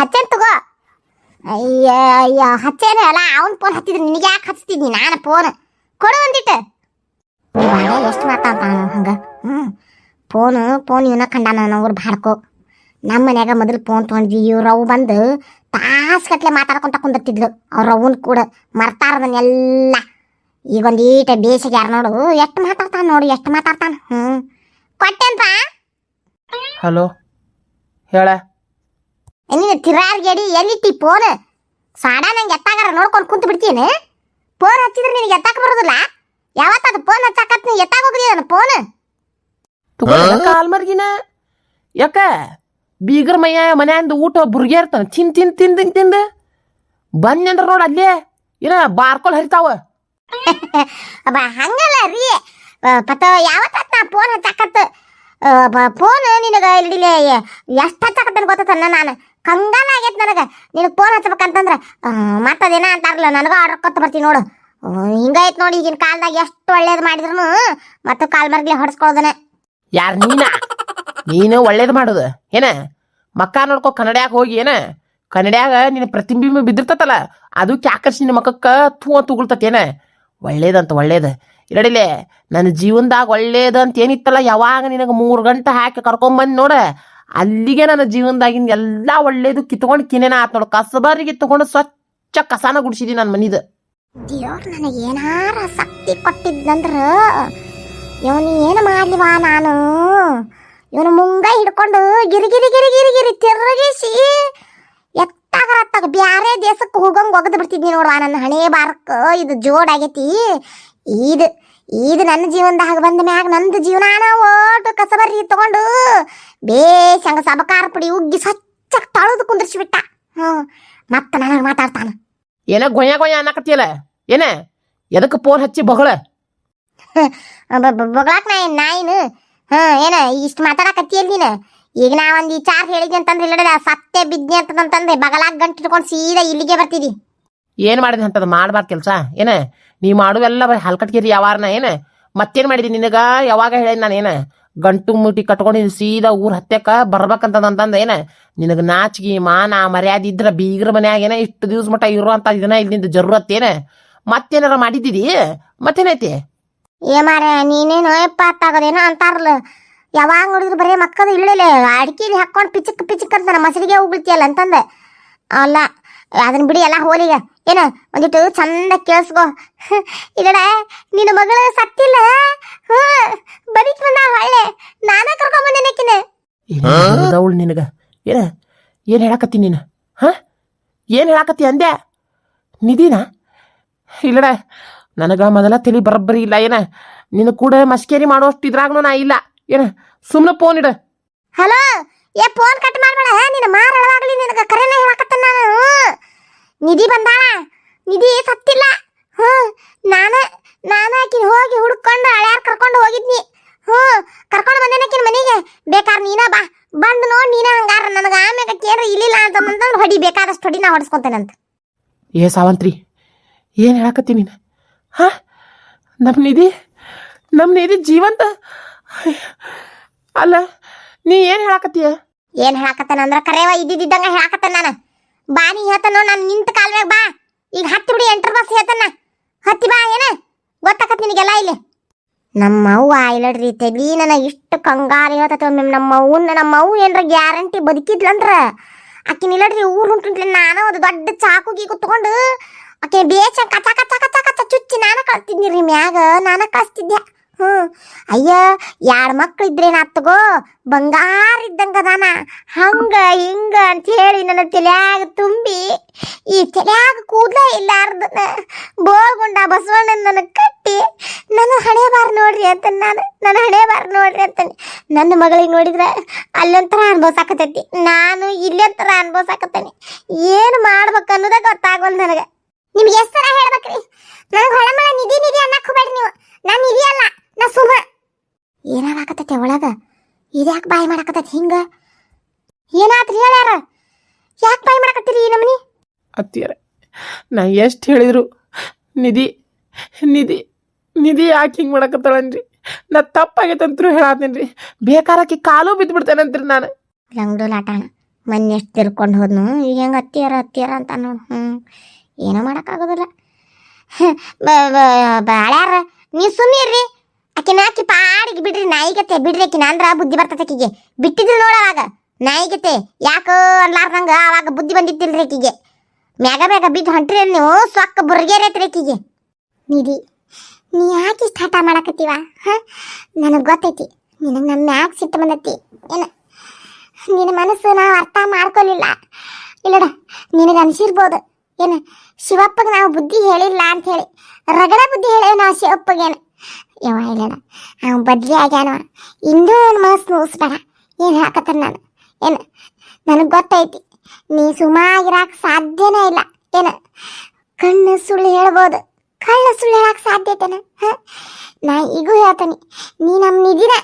ಹಚ್ಚೇನ್ ತಗೋ. ಅಯ್ಯ ಹಚ್ಚೇನ ಅಲ್ಲ, ಅವನ್ ಫೋನ್ ಹತ್ತಿದ್ರೆ ನಿನಗೆ ಯಾಕೆ ಹಚ್ತಿದ್ನಿ? ನಾನು ಫೋನ್ ಕೊಡು ಒಂದಿಟ್ಟು ಎಷ್ಟು ಮಾತಾಡ್ತಾನ ಹಂಗ. ಹ್ಞೂ ಫೋನು ಫೋನ್ ಇವನ ಕಂಡಾನ ಅವ್ರು ಬಾಡ್ಕೋ. ನಮ್ಮ ಮನ್ಯಾಗ ಮೊದಲು ಫೋನ್ ತೊಗೊಂಡ್ವಿ. ಇವ್ರು ಅವು ಬಂದು ತಾಸ್ಗಟ್ಲೆ ಮಾತಾಡ್ಕೊಂತ ಕುಂದಿರ್ತಿದ್ಲು. ಅವ್ರ ಅವನ್ ಕೂಡ ಮರ್ತಾರದನ್ನೆಲ್ಲ ಈಗ ಒಂದೀಟ ಈಟ ಬೇಸಿಗೆ ಯಾರು ನೋಡು. ಎಷ್ಟು ಮಾತಾಡ್ತಾನ ನೋಡು, ಎಷ್ಟು ಮಾತಾಡ್ತಾನ. ಹ್ಞೂ ಕೊಟ್ಟೆನ್ಪಾ. ಹಲೋ. ಹೇಳ. ನೀನು ತಿರಾರ್ಗೇಡಿ ಎಲ್ಲಿಟ್ಟಿ ಫೋನ್ ಸಾಡಾ ನಂಗೆ ಎತ್ತಾಗಾರ ನೋಡ್ಕೊಂಡು ಕುಂತು ಬಿಡ್ತೀನಿ ಫೋನ್ ಹಚ್ಚಿದ್ರೆ ನಿನಗೆ ಎತ್ತಾಕ ಬರೋದಿಲ್ಲ ಯಾವತ್ತದು ಫೋನ್ ಹಚ್ಚಾಕತ್ ನೀ ಎತ್ತಾಗ ಹೋಗಿದೀಯ ಫೋನ್ ತಗೊಂಡ ಕಾಲ್ ಮರ್ಗಿನ ಯಾಕ ಬೀಗರ ಮಯ್ಯ ಮನ್ಯಾಂದ ಊಟ ಬುರ್ಗೆ ಇರ್ತಾನ ತಿನ್ ತಿನ್ ತಿನ್ ತಿನ್ ತಿಂದ ಬಂದ್ನಂದ್ರ ನೋಡ ಅಲ್ಲೇ ಏನ ಬಾರ್ಕೊಲ್ ಹರಿತಾವ ಅಬ್ಬ ಹಂಗಲ್ಲ ರೀ ಪತ ಯಾವತ್ತ ನಾ ಫೋನ್ ಹಚ್ಚಾಕತ್ತ ಫೋನ್ ನಿನಗ ಇಲ್ಲಿಲೆ ಎಷ್ಟು ಹಚ್ಚಾಕತ್ತೇನೆ ಗೊತ್ತನ್ನ ನಾನು ಕಂಗಾಲ ಆಗೈತೆ ನನಗೆ. ನಿನಗೆ ಫೋನ್ ಹಚ್ಬೇಕಂತಂದ್ರೆ ಮತ್ತದೇನ ಅಂತಾರಲ್ಲ ನನಗೂ ಆರ್ಡರ್ ಕೊತ್ತ ಬರ್ತೀನಿ ನೋಡು. ಹಿಂಗೈತೆ ನೋಡಿ ಈಗಿನ ಕಾಲದಾಗ ಎಷ್ಟು ಒಳ್ಳೇದು ಮಾಡಿದ್ರು ಮತ್ತು ಕಾಲ್ ಮರ್ಗ್ಲಿ ಹೊಡ್ಸ್ಕೊಳ್ಳೋದನೆ ಯಾರು ನೀನ? ನೀನು ಒಳ್ಳೇದು ಮಾಡೋದು. ಏನ? ಮಕ್ಕ ನೋಡ್ಕೊ ಕನ್ನಡ್ಯಾಗ ಹೋಗಿ, ಏನ? ಕನ್ನಡ್ಯಾಗ ನಿನ್ನ ಪ್ರತಿಬಿಂಬ ಬಿದ್ದಿರ್ತತಲ್ಲ ಅದು ಕ್ಯಾಕರ್ಸಿ ನಿನ್ನ ಮಕ್ಕಕ್ಕೆ ತೂ ಅಂತ ಉಗುಳ್ತತೇನ ಒಳ್ಳೇದಂತ ಒಳ್ಳೇದು. ಇರಡಿಲೆ ನನ್ನ ಜೀವನದಾಗ ಒಳ್ಳೇದಂತ ಏನಿತ್ತಲ್ಲ, ಯಾವಾಗ ನಿನಗೆ ಮೂರು ಗಂಟೆ ಹಾಕಿ ಕರ್ಕೊಂಬಂದು ನೋಡ ಅಲ್ಲಿಗೆ ನನ್ನ ಜೀವನದಾಗಿನ ಎಲ್ಲ ಒಳ್ಳೇದು ಕಿತ್ಕೊಂಡು ಕಿನೇನ ಆತ್ ನೋಡು. ಕಸಬಾರಿಗೆ ತಗೊಂಡು ಸ್ವಚ್ಛ ಕಸಾನ ಗುಡಿಸಿದಿ ನನ್ನ ಮನಿದು. ದೇವ್ರು ನನಗೆ ಏನಾರ ಶಕ್ತಿ ಕೊಟ್ಟಿದ್ನಂದ್ರ ಇವನು ಏನು ಮಾಡ್ಲಿವಾ ನಾನು? ಇವನು ಮುಂಗ ಹಿಡ್ಕೊಂಡು ಗಿರಿ ಗಿರಿ ಗಿರಿ ತಿರುಗಿಸಿ ಎತ್ತಾಗ ಅತ್ತಾಗ ಬ್ಯಾರೆ ದೇಶಕ್ಕೆ ಹೋಗಂಗ್ ಒಗದು ಬಿಡ್ತಿದ್ನಿ ನೋಡ್ವಾ ನನ್ನ ಹಣೆ ಬಾರಕ್ಕೆ ಇದು ಜೋಡ್ ಆಗೈತಿ. ಇದು ಇದು ನನ್ನ ಜೀವನದಾಗ ಬಂದ ಮ್ಯಾಗ ನಂದು ಜೀವನಾನ ಓಟು ಕಸಬರ್ರಿ ತಗೊಂಡು ಬೇಸ್ ಹಂಗ ಸಬಕಾರ ಪುಡಿ ಉಗ್ಗಿ ಸ್ವಚ್ಛ ತಳದು ಕುಂದ್ರಿಸ್ಬಿಟ್ಟ ಹ್ಞೂ ಮತ್ತೆ ನನಗೆ ಮಾತಾಡ್ತಾನ. ಏನ ಗೊಯ್ಯ ಗೊಯ್ಯ ಅನ್ನಕತ್ತಿಯಲ್ಲ? ಏನ? ಎದಕ್ಕೆ ಫೋನ್ ಹಚ್ಚಿ ಬಗಳ? ಬಗಳಾಕ್ ನಾ ಏನು ನಾಯಿನು ಹಾ ಏನ ಇಷ್ಟು ಮಾತಾಡಕತ್ತಿಯಲ್ಲ ನೀನು? ಈಗ ನಾ ಒಂದ್ ವಿಚಾರ ಚಾರ್ ಹೇಳಿದ್ನಿ ಅಂತಂದ್ರೆ ಇಲ್ಲ ಸತ್ಯ ಬಿದ್ನಿ ಅಂತಂದ್ರೆ ಬಗಲಾಗ್ ಗಂಟು ಇಟ್ಕೊಂಡು ಸೀದಾ ಇಲ್ಲಿಗೆ ಬರ್ತಿದಿ. ಏನ್ ಮಾಡಿದೆ ಅಂತದ ಮಾಡ್ಬಾರ್ದು ಕೆಲಸ? ಏನ? ನೀ ಮಾಡುವೆಲ್ಲ ಬರೀ ಹಲ್ಕಟ್ಗಿರಿ ಯಾವಾರನ ಏನು? ಮತ್ತೇನು ಮಾಡಿದಿ ನಿನಗ? ಯಾವಾಗ ಹೇಳೇನು ನಾನು ಏನ? ಗಂಟು ಮುಟಿ ಕಟ್ಕೊಂಡು ಸೀದಾ ಊರ್ ಹತ್ಯಕ್ಕ ಬರ್ಬೇಕಂತಂದ ಏನು? ನಿನಗೆ ನಾಚಿಗೆ, ಮಾನ, ಮರ್ಯಾದೆ ಇದ್ರ ಬೀಗ್ರ ಮನ್ಯಾಗ ಏನ? ಇಷ್ಟು ದಿವ್ಸ ಮಟ್ಟ ಇರುವಂಥ ಇದನ್ನ ಇಲ್ಲಿಂದ ಜರುರತ್ ಏನ? ಮತ್ತೇನಾರ ಮಾಡಿದ್ದೀರಿ ಮತ್ತೇನೈತಿ? ಏ ಮಾರ ನೀನೇನು ಯಪ್ಪ ಅತ್ತಾಗದೇನ ಅಂತಾರಲ್ಲ. ಯಾವಾಗ ನೋಡಿದ್ರು ಬರೀ ಮಕ್ಕಳು ಇಳ್ಳಿಲ್ಲ ಅಡಿಕೆಲಿ ಹಾಕ್ಕೊಂಡು ಪಿಚಕ್ ಪಿಚಕ್ ಅಂತ ಮಸಲಿಗೆ ಹೋಗ್ಬಿಡ್ತೀಯಲ್ಲ ಅಂತಂದೆ. ಅಲ್ಲ ಅದನ್ನ ಬಿಡಿ ಎಲ್ಲ ಹೋಲಿಗೆ ಏನ ಒಂದಿಟ್ಟು ಚಂದ ಕೇಳಿಸ್ಕೋ. ಇಲ್ಲಡ ನಿನ್ನ ಮಗಳು ಸತ್ತಿಲ್ಲ. ಹ್ಞೂ ಬರೀತ್ ಬಂದ ಹೊಳ್ಳೆ. ನಾನ ಕರ್ಕೊಂಡ್ ಬಂದೇನಕಿನ ಅವಳು ನಿನಗ? ಏನ ಏನ್ ಹೇಳಕತ್ತಿ ನೀನು? ಹ? ಏನ್ ಹೇಳಕತ್ತಿ ಅಂದೆ ನಿಧಿನ? ಇಲ್ಲಡ ನನಗ ಮೊದಲ ತಿಳಿ ಬರಬ್ಬರಿ ಇಲ್ಲ. ಏನ ನಿನ್ನ ಕೂಡ ಮಸ್ಕೇರಿ ಮಾಡೋಷ್ಟು ಇದ್ರಾಗ್ನು ನಾ ಇಲ್ಲ. ಏನ ಸುಮ್ಮನೆ ಫೋನ್ ಇಡ. ಹಲೋ ಏ ಫೋನ್ ಕಟ್ ಮಾಡ್ಬೇಡ. ನಿನ್ನ ಮಾರಾಡವಾಗ್ಲಿ ನಿನಗ. ಕರೆನ ಹೇಳಕತ್ತ ನಾನು? ನಿಧಿ ಬಂದಾಳ? ನಿಧಿ ಸತ್ತಿಲ್ಲ. ಹ್ಞೂ ನಾನು ನಾನು ಆಕಿನ ಹೋಗಿ ಹುಡ್ಕೊಂಡು ಹಳ್ಯಾರ್ ಕರ್ಕೊಂಡು ಹೋಗಿದ್ನಿ. ಹ್ಞೂ ಕರ್ಕೊಂಡು ಬಂದೇನೆ ಆಕಿನ ಮನೆಗೆ? ಬೇಕಾದ್ರೆ ನೀನ ಬಾ. ಬಂದು ನೋಡಿ ನೀನ ಹಂಗಾರ ನನಗೆ ಆಮ್ಯಾಗ ಕೇಳ್ರಿ ಇಲ್ಲಿಲ್ಲ ಅಂತಂದ್ರೆ ಹೊಡಿ ಬೇಕಾದಷ್ಟು ಹೊಡಿ ನಾ ಅಂತ. ಏ ಸಾವಂತ್ರಿ ಏನು ಹೇಳಕತ್ತಿ ನೀನು? ಹಾ? ನಮ್ಮ ನಿಧಿ ನಮ್ಮ ನಿಧಿ ಜೀವಂತ? ಅಲ್ಲ ನೀ ಏನು ಹೇಳಕತ್ತೀಯ? ಏನು ಹೇಳಕತ್ತಾನ ಅಂದ್ರೆ ಕರೆವ ಇದ್ದಿದ್ದಂಗೆ ಹೇಳಕತ್ತಾನ ನಾನು. ಬಾ, ನೀ ಹೇಳ್ತಾನೋ, ನಾನು ನಿಂತ ಕಾಲ್ಮ್ಯಾಗ ಬಾ. ಈಗ ಹತ್ತಿ ಬಿಡಿ ಎಂಟರ್ ಬಸ್ ಹೇಳ್ತಾನ. ಹತ್ತಿ ಬಾ, ಏನ? ಗೊತ್ತಾಕತ್ ನಿನಗೆಲ್ಲ ಇಲ್ಲಿ. ನಮ್ಮ ಅವ್ವ ಇಲ್ಲಡ್ರಿ ತಲಿ ನನಗೆ ಇಷ್ಟು ಕಂಗಾರಿ ಹೇಳ್ತೈತೆ ಒಮ್ಮೆ ನಮ್ಮ ಅವ್ವನ್ನ ನಮ್ಮ ಅವ್ವ ಏನ್ರ ಗ್ಯಾರಂಟಿ ಬದುಕಿದ್ಲಂದ್ರ. ಆಕಿನ ಇಲ್ಲಡ್ರಿ ಊರು ಹೊಂಟಿನ್ಲಿ ನಾನು ಒಂದು ದೊಡ್ಡ ಚಾಕು ಗೀಕು ತಗೊಂಡು, ಆಕೆ ಬೇಚ ಕಚ ಕಚ ಕಚ ಕಚ ಚುಚ್ಚಿ ನಾನು ಕಳ್ತಿದ್ನಿ ರೀ ಮ್ಯಾಗ, ನಾನು ಕಳಿಸ್ತಿದ್ದೆ. ಹ್ಞೂ ಅಯ್ಯ ಎರಡು ಮಕ್ಳು ಇದ್ರೇನ ತಗೋ? ಬಂಗಾರ ಇದ್ದಂಗ ಅದಾನ. ಹಂಗ, ಹಿಂಗ ಅಂತ ಹೇಳಿ ನನ್ನ ತಲ್ಯಾಗ ತುಂಬಿ, ಈ ತಲ್ಯಾಗ ಕೂದಲ ಇಲ್ಲಾರ್ದನ ಬೋಳ್ಗೊಂಡ ಬಸವಣ್ಣನ ನನಗೆ ಕಟ್ಟಿ, ನನ್ನ ಹಣೆ ಬಾರ್ ನೋಡ್ರಿ ಅಂತ ನಾನು, ನನ್ನ ಹಣೆ ಬಾರ್ ನೋಡ್ರಿ ಅಂತಾನೆ ನನ್ನ ಮಗಳಿಗೆ ನೋಡಿದ್ರೆ ಅಲ್ಲೊಂಥರ ಅನ್ಭವ್ಸಾಕತೈತಿ ನಾನು ಇಲ್ಲೊಂಥರ ಅನ್ಭವ್ಸಾಕತ್ತೇನೆ. ಏನು ಮಾಡ್ಬೇಕು ಅನ್ನೋದ ಗೊತ್ತಾಗೋಲ್ ನನಗೆ. ನಿಮ್ಗೆ ಎಷ್ಟು ಸಲ ಹೇಳ್ಬೇಕ್ರಿ? ನನಗೆ ಹೊಳಮಳ ನಿಧಿ ನಿಧಿ ಅನ್ನಕ್ಕೆ ಹೋಗ್ಬೇಡ್ರಿ ನೀವು. ನಾನು ನಿಧಿ ನಾ ಸುಮ ಏನಾಗಕತ್ತೈತೆ ಒಳಗ? ಇದ್ಯಾಕೆ ಬಾಯಿ ಮಾಡಕತ್ತೈತಿ ಹಿಂಗ? ಏನಾತ್ರಿ ಹೇಳ್ಯಾರ? ಯಾಕೆ ಬಾಯಿ ಮಾಡಕತ್ತೀರಿ ಈ ನಮನಿ? ಅತ್ತಿಯರ ನಾ ಎಷ್ಟು ಹೇಳಿದ್ರು ನಿಧಿ ನಿಧಿ ನಿಧಿ ಯಾಕೆ ಹಿಂಗೆ ಮಾಡಕತ್ತಾಳನ್ರಿ? ನಾ ತಪ್ಪಾಗೈತಂತ್ರು ಹೇಳತ್ತೀನಿ ರೀ. ಬೇಕಾರಕ್ಕೆ ಕಾಲು ಬಿದ್ದು ಬಿಡ್ತೇನಂತ್ರಿ ನಾನು. ಲಂಗ್ಡೋಲ್ ಲಾಟಾಣ ಮೊನ್ನೆ ಎಷ್ಟು ತಿರ್ಕೊಂಡು ಹೋದ್ನು ಈಗ ಹೆಂಗೆ ಅತ್ತಿಯರ ಹತ್ತಿಯಾರ ಅಂತ ನೋಡು ಹ್ಞೂ ಏನೂ ಮಾಡೋಕ್ಕಾಗೋದಿಲ್ಲ ಬಾಳ್ಯಾರ ನೀವು ಸುಮ್ಮೀರ್ರಿ ಆಕಿನ ಆಕಿ ಪಾಡಿಗೆ ಬಿಡ್ರಿ ನಾಯಿಗತ್ತೆ ಬಿಡ್ರಿ ಆಕಿನ. ಅಂದ್ರ ಬುದ್ಧಿ ಬರ್ತೈತೆ ಆಕಿಗೆ. ಬಿಟ್ಟಿದ್ರು ನೋಡವಾಗ ನಾಯಿಗತ್ತೆ ಯಾಕೋ ಅನ್ಲಾರ್ದಂಗ ಅವಾಗ ಬುದ್ಧಿ ಬಂದಿತ್ತಿಲ್ರಿ ಆಕಿಗೆ. ಮ್ಯಾಗ ಮ್ಯಾಗ ಬಿದ್ದು ಹೊಂಟ್ರಿ ನೀವು? ಸೊಕ್ಕ ಬುರ್ಗೇರೈತ್ರಿ ಆಕಿಗೆ. ನಿಧಿ, ನೀ ಯಾಕೆ ಇಷ್ಟ ಮಾಡಕತ್ತೀವ? ಹಾಂ? ನನಗೆ ಗೊತ್ತೈತಿ. ನಿನಗೆ ನಮ್ಮ ಮ್ಯಾಗ ಸಿಟ್ಟು ಬಂದೈತಿ. ಏನು? ನಿನ್ನ ಮನಸ್ಸು ನಾವು ಅರ್ಥ ಮಾಡ್ಕೊಲಿಲ್ಲ. ಇಲ್ಲಡ, ನಿನಗೆ ಅನಿಸಿರ್ಬೋದು. ಏನು? ಶಿವಪ್ಪಗೆ ನಾವು ಬುದ್ಧಿ ಹೇಳಿಲ್ಲ ಅಂತ ಹೇಳಿ. ರಗಡ ಬುದ್ಧಿ ಹೇಳೇವಿ ನಾವು ಶಿವಪ್ಪಗೇನು. ಯವ್ವ ಇಲ್ಲಡ ಅವ್ನು ಬದ್ಲಿ ಆಗ್ಯಾನವ. ಇನ್ನೂ ಒಂದು ಮನಸ್ಸು ನೋಯಿಸ್ಬೇಡ ಏನು ಹಾಕತ್ತಾನ ನಾನು? ಏನು? ನನಗೆ ಗೊತ್ತೈತಿ. ನೀ ಸುಮಾಗಿರಾಕ ಸಾಧ್ಯನೇ ಇಲ್ಲ. ಏನು? ಕಣ್ಣು ಸುಳ್ಳು ಹೇಳ್ಬೋದು. ಕಳ್ಳ ಸುಳ್ಳು ಹೇಳಕ್ಕೆ ಸಾಧ್ಯತೆನ ನಾ ಈಗೂ ಹೇಳ್ತೀನಿ. ನೀ ನಮ್ಮ ನಿಧಿನ.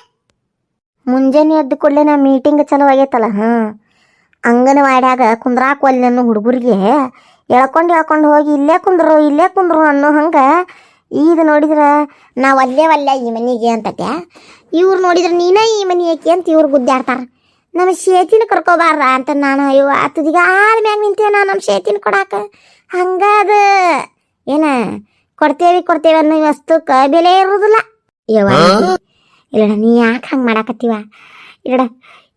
ಮುಂಜಾನೆ ಎದ್ದ ಕೂಡಲೇ ನಾ ಮೀಟಿಂಗ್ ಚಲೋ ಆಗೈತಲ್ಲ, ಹಾಂ? ಅಂಗನವಾಡ್ಯಾಗ ಕುಂದ್ರಾಕ ಒಲ್ಲೆ ಅನ್ನೋ ಹುಡುಗರಿಗೆ ಎಳ್ಕೊಂಡು ಎಳ್ಕೊಂಡು ಹೋಗಿ ಇಲ್ಲೇ ಕುಂದ್ರು ಇಲ್ಲೇ ಕುಂದ್ರು ಅನ್ನೋ ಹಂಗೆ ಈಗ ನೋಡಿದ್ರೆ ನಾವು ಅಲ್ಲೇ ಒಲ್ಲೆ ಈ ಮನೆಗೆ ಅಂತತೆ ಇವ್ರು ನೋಡಿದ್ರೆ ನೀನೇ ಈ ಮನೆ ಏಕೆ ಅಂತ ಇವ್ರು ಗುದ್ದಾಡ್ತಾರೆ ನಮ್ಮ ಶೇತಿನ ಕರ್ಕೋಬಾರ ಅಂತ ನಾನು ಅಯ್ಯೋ ಆತದೀಗ ಆದ ಮ್ಯಾಗ ನಿಂತೇವೆ ನಾವು ನಮ್ಮ ಶೇತಿನ ಕೊಡಾಕ? ಹಂಗಾದ. ಏನ ಕೊಡ್ತೇವಿ ಕೊಡ್ತೇವೆ ಅನ್ನೋ ವಸ್ತುಕ್ಕೆ ಬೆಲೆ ಇರೋದಿಲ್ಲ. ಯವ್ವ ಇಲ್ಲಡ ನೀ ಯಾಕೆ ಹಂಗೆ ಮಾಡಾಕತ್ತೀವ? ಇಲ್ಲಡ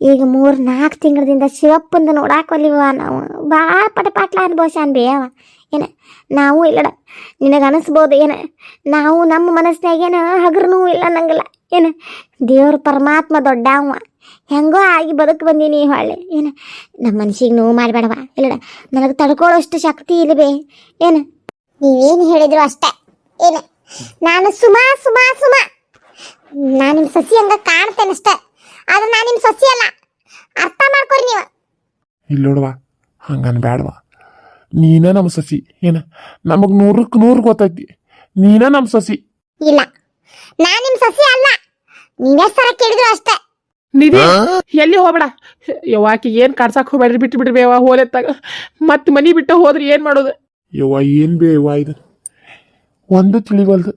ಈಗ ಮೂರು ನಾಲ್ಕು ತಿಂಗಳದಿಂದ ಶಿವಪ್ಪಂದು ನೋಡಾಕೊಲಿವ ನಾವು. ಭಾಳ ಪಟ ಪಾಟ್ಲ ಅನ್ಭವಿಸ್ಯಾನ ಬೇ ಅವ ಏನ? ನಾವು ಇಲ್ಲಡ. ನಿನಗೆ ಅನಿಸ್ಬೋದು ಏನ? ನಾವು ನಮ್ಮ ಮನಸ್ಸಿನಾಗೇನ ಹಗರ್ನೂ ಇಲ್ಲ ಅನ್ನಂಗಿಲ್ಲ ಏನ? ದೇವ್ರ ಪರಮಾತ್ಮ ದೊಡ್ಡವ. ಹೆಂಗೋ ಆಗಿ ಬದುಕು ಬಂದೀನಿ ಹೊಳ್ಳೆ. ಏನ? ನಮ್ಮ ಮನ್ಸಿಗೆ ನೋವು ಮಾಡಬೇಡವ? ಇಲ್ಲಡ, ನನಗೆ ತಡ್ಕೊಳ್ಳೋಷ್ಟು ಶಕ್ತಿ ಇಲ್ಲವೇ ಏನ? ನೀವೇನು ಹೇಳಿದ್ರು ಅಷ್ಟೇ. ಏನ? ನಾನು ಸುಮಾ ಸುಮಾ ಸುಮಾ. ನಾನು ನಿಮ್ಮ ಸಸಿ ಹಂಗ ಕಾಣ್ತೇನೆ ಅಷ್ಟೇ. ಆದ್ರೆ ನಾನು ನಿಮ್ಮ ಸಸಿ ಅಲ್ಲ. ಅರ್ಥ ಮಾಡ್ಕೊರಿ ನೀವು. ಇಲ್ಲೋಡವಾ ಹಂಗನ್ ಬ್ಯಾಡವ ನೀನ ನಮ್ಮ ಸಸಿ. ಏನ? ನಮಗ್ ನೂರಕ್ಕೆ ನೂರು ಗೊತ್ತೈತಿ. ನೀನ ನಮ್ಮ ಸಸಿ. ಇಲ್ಲ. ನಾನು ನಿಮ್ಮ ಸಸಿ ಅಲ್ಲ. ನೀವೇ ಸರ ಕೇಳಿದ್ರು ಅಷ್ಟೇ. ನಿಧಿ ಎಲ್ಲಿ ಹೋಗ್ಬೇಡ. ಯವ್ವಾಕಿ ಏನ್ ಕಾಡ್ಸಾಕ್ ಹೋಗ್ಬೇಡ್ರಿ ಬಿಟ್ಟು ಬಿಡ್ರಿ ಬೇವ ಹೋಲೆತ್ತಾಗ. ಮತ್ ಮನಿ ಬಿಟ್ಟು ಹೋದ್ರಿ ಏನ್ ಮಾಡೋದು? ಯವ್ವ ಏನ್ ಬೇವ ಇದು? ಒಂದು ತಿಳಿವಲ್ದು.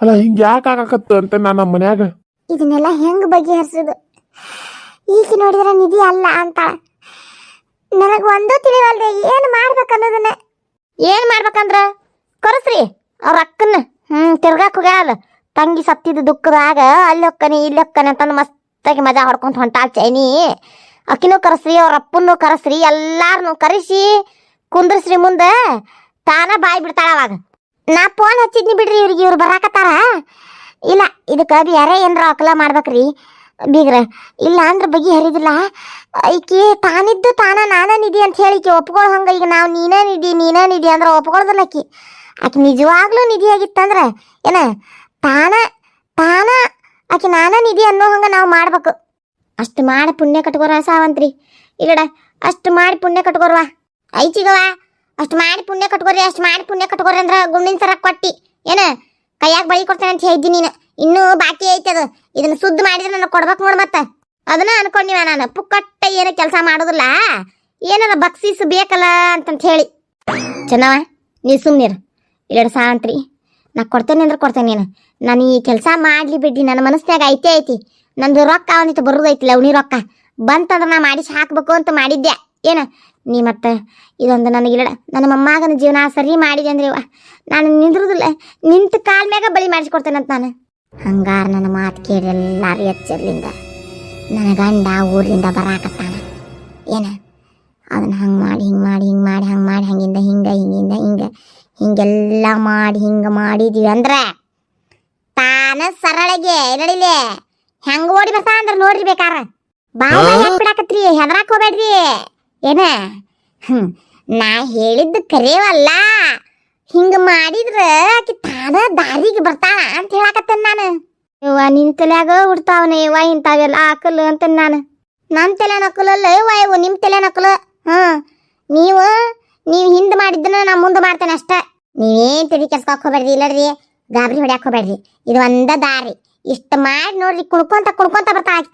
ಅಲ್ಲ ಹಿಂಗೆ ಯಾಕೆ ಆಗಾಕತ್ತ ಅಂತ ನಾನು ನಮ್ಮ ಮನ್ಯಾಗ? ಇದನ್ನೆಲ್ಲ ಹೆಂಗ್ ಬಗೆಹರಿಸೋದು? ಈಗ ನೋಡಿದ್ರೆ ನಿಧಿ ಅಲ್ಲ ಅಂತ ನನಗೆ ಒಂದು ತಿಳಿವಲ್ದೆ ಏನ್ ಏನು ಮಾಡ್ಬೇಕಂದ್ರ? ಕೊರಸ್ರಿ. ಅವ್ರ ಅಕ್ಕನ ಹ್ಞೂ ತಿರ್ಗಾಕ್ ಹೋಗ್ಯಾಳ ತಂಗಿ ಸತ್ತಿದ ದುಃಖದಾಗ ಅಲ್ಲಿ ಹೊಕ್ಕನಿ ಇಲ್ಲಿ ಹೊಕ್ಕನಿ ಅಂತಂದು ಮಸ್ತಾಗಿ ಮಜಾ ಹೊಡ್ಕೊಂತ ಹೊಂಟಾಳ ಚೈನಿ ಅಕ್ಕಿನೂ ಕರೆಸ್ರಿ, ಅವ್ರ ಅಪ್ಪನೂ ಕರೆಸ್ರಿ, ಎಲ್ಲಾರನು ಕರೆಸಿ ಕುಂದ್ರಸ್ರಿ ಮುಂದೆ, ತಾನ ಬಾಯಿ ಬಿಡ್ತಾಳ ಅವಾಗ. ನಾ ಫೋನ್ ಹಚ್ಚಿದ್ನಿ ಬಿಡ್ರಿ ಇವ್ರಿಗೆ, ಇವ್ರು ಬರಾಕತ್ತಾರ? ಇಲ್ಲ, ಇದಕ್ಕೆ ಬೇರೆ ಏನ್ರ ಅಕಲ ಮಾಡ್ಬೇಕ್ರಿ. ಬೀಗ್ರ, ಇಲ್ಲ ಅಂದ್ರೆ ಬಗೆ ಹರಿದಿಲ್ಲ. ಈಕಿ ತಾನಿದ್ದು ತಾನ ನಾನ ನಿಧಿ ಅಂತ ಹೇಳಿ ಈಕಿ ಒಪ್ಕೊಳ್ಳೋ ಹಂಗ, ಈಗ ನಾವು ನೀನೇ ನಿಧಿ ನೀನೇ ನಿಧಿ ಅಂದ್ರೆ ಒಪ್ಕೊಳ್ದಲ್ಲ ಆಕಿ. ಆಕೆ ನಿಜವಾಗ್ಲೂ ನಿಧಿ ಆಗಿತ್ತಂದ್ರೆ ಏನ, ತಾನ ತಾನ ಆಕೆ ನಾನ ನಿಧಿ ಅನ್ನೋ ಹಂಗ ನಾವು ಮಾಡ್ಬೇಕು. ಅಷ್ಟು ಮಾಡಿ ಪುಣ್ಯ ಕಟ್ಕೋರ ಸಾವಂತ್ರಿ. ಇಲ್ಲಡ ಅಷ್ಟು ಮಾಡಿ ಪುಣ್ಯ ಕಟ್ಕೋರ್ವ ಐಚಿಗವ ಅಷ್ಟು ಮಾಡಿ ಪುಣ್ಯ ಕಟ್ಕೋರಿ, ಅಷ್ಟು ಮಾಡಿ ಪುಣ್ಯ ಕಟ್ಕೋರಿ ಅಂದ್ರೆ ಗುಂಡಿನ ಸರ ಕೊಟ್ಟಿ. ಏನ, ಕೈಯಾಗ ಬಳಿ ಕೊಡ್ತೇನೆ ಅಂತ ಹೇಳಿದ್ದಿ ನೀನು. ಇನ್ನೂ ಬಾಕಿ ಐತೆ ಅದು. ಇದನ್ನ ಸುದ್ದ ಮಾಡಿದ್ರೆ ನನಗೆ ಕೊಡ್ಬೇಕು ನೋಡು ಮತ್ತೆ. ಅದನ್ನ ಅನ್ಕೊಂಡಿವ ನಾನು. ಪುಕ್ಕಟ್ಟ ಏನು ಕೆಲಸ ಮಾಡೋದಿಲ್ಲ. ಏನಾರ ಬಕ್ಸೀಸ್ ಬೇಕಲ್ಲ ಅಂತಂತ ಹೇಳಿ. ಚೆನ್ನವ? ನೀ ಸುಮ್ಮನಿರು ಎರಡು ಸಾಂತ್ರಿ ನಾ ಕೊಡ್ತೇನೆ ಅಂದ್ರೆ ಕೊಡ್ತೇನೆ ನೀನು. ನಾನು ಈ ಕೆಲಸ ಮಾಡ್ಲಿ ಬಿಡ್ರಿ ನನ್ನ ಮನಸ್ಸಿನಾಗ ಐತೆ ಐತಿ. ನಂದು ರೊಕ್ಕ ಅವನಿತ್ತು ಬರೋದೈತಿ ಅವನಿ ರೊಕ್ಕ. ಬಂತಂದ್ರೆ ನಾ ಮಾಡಿಸಿ ಹಾಕ್ಬೇಕು ಅಂತ ಮಾಡಿದ್ದೆ. ಏನು? ನೀ ಮತ್ತೆ ಇದೊಂದು ನನಗೆ ಇಲ್ಲ ನನ್ನ ಮೊಮ್ಮಗನ ಜೀವನ ಸರಿ ಮಾಡಿದೆ ಅಂದ್ರೆ ನಾನು ನಿಂದ್ರುದಿಲ್ಲ. ನಿಂತ ಕಾಲ್ ಮ್ಯಾಗ ಬಳಿ ಅಂತ ನಾನು. ಹಂಗಾರ ನನ್ನ ಮಾತು ಕೇಳಿ ಎಲ್ಲಾರು ಎಚ್ಚರ್ಲಿಂದ ನನ್ನ ಗಂಡ ಊರಿಂದ ಬರಾಕತ್ತಾನ. ಏನ? ಅದನ್ನ ಹಂಗೆ ಮಾಡಿ ಹಿಂಗೆ ಮಾಡಿ ಹಿಂಗೆ ಮಾಡಿ ಹಂಗೆ ಮಾಡಿ ಹಂಗಿಂದ ಹಿಂಗೆ ಹಿಂಗಿಂದ ಹಿಂಗೆ ಹಿಂಗೆಲ್ಲ ಮಾಡಿ ಹಿಂಗೆ ಮಾಡಿದ್ವಿ ಅಂದ್ರೆ ತಾನ ಸರಳಗೆ ನಡಿಲೆ ಹೆಂಗೆ ಓಡಿ ಬರ್ತಾ ಅಂದ್ರೆ ನೋಡ್ರಿ ಬೇಕಾರ. ಬಾಳ ಬಿಡಾಕತ್ರಿ? ಹೆದರಾಕ್ ಹೋಗ್ಬೇಡ್ರಿ. ಏನ? ಹ್ಞೂ ನಾ ಹೇಳಿದ್ದು ಕರೇವಲ್ಲ. ಹಿಂಗ ಮಾಡಿದ್ರ ಆಕಿ ತಾನ ದಾರಿಗೆ ಬರ್ತಾಳ ಅಂತ ಹೇಳಾಕತ್ತೇನ್ ನಾನು. ಯವ್ವ, ನಿನ್ ತಲ್ಯಾಗ ಉಡ್ತಾವನ ಯವ್ವ ಇಂತಾವೆಲ್ಲ ಆಕಲ್ ಅಂತ ನಾನು. ನಮ್ ತಲೆ ನಕಲಲ್ಲ ಇವ ಇವು ನಿಮ್ ತಲೆ ನಕಲು. ಹಾ, ನೀವು ನೀವು ಹಿಂದ್ ಮಾಡಿದ್ದನ್ನ ನಾ ಮುಂದೆ ಮಾಡ್ತೇನೆ ಅಷ್ಟ. ನೀವೇನ್ ತಿಳಿ ಕೆಲ್ಸಕ್ಕೆ ಹೋಗ್ಬೇಡ್ರಿ, ಇಲ್ಲಡ್ರಿ, ಗಾಬರಿ ಹೊಡ್ಯಾಕ್ ಹೋಗ್ಬೇಡ್ರಿ. ಇದು ಒಂದ ದಾರಿ. ಇಷ್ಟ ಮಾಡಿ ನೋಡ್ರಿ, ಕುಣ್ಕೊಂತ ಕುಣ್ಕೊಂತ ಬರ್ತಾ ಆಕಿ